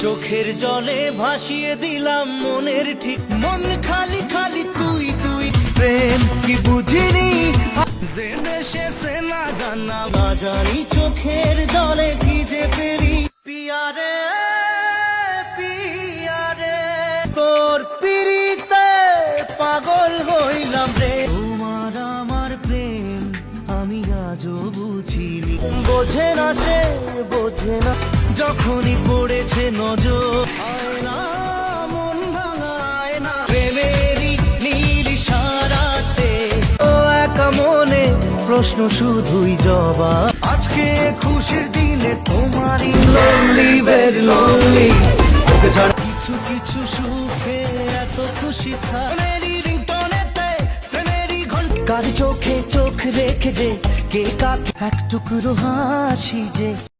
চোখের জলে ভাসিয়ে দিলাম মনের ঠিক। মন খালি খালি তুই তুই। প্রেম কি বুঝিনি? যে দেশে সে না জানা না চোখের জলে ভিজে পেরি। পিয়ারে পিয়ারে, তোর পাগল হইলাম রে। তোমার আমার প্রেম, আমি আজও বুঝিনি। বোঝে না সে, বোঝে না। যখনই পড়েছে নজর সারাতে প্রশ্ন শুধুই জবাব, আজকে খুশির দিনে তোমারই লোনলি ভেরি লোনলি ওকে ছাড়া কিছু কিছু সুখে এত খুশি ঘণ্টা কার চোখে চোখ রেখে যে, কে কাকে এক টুকরো হাসি যে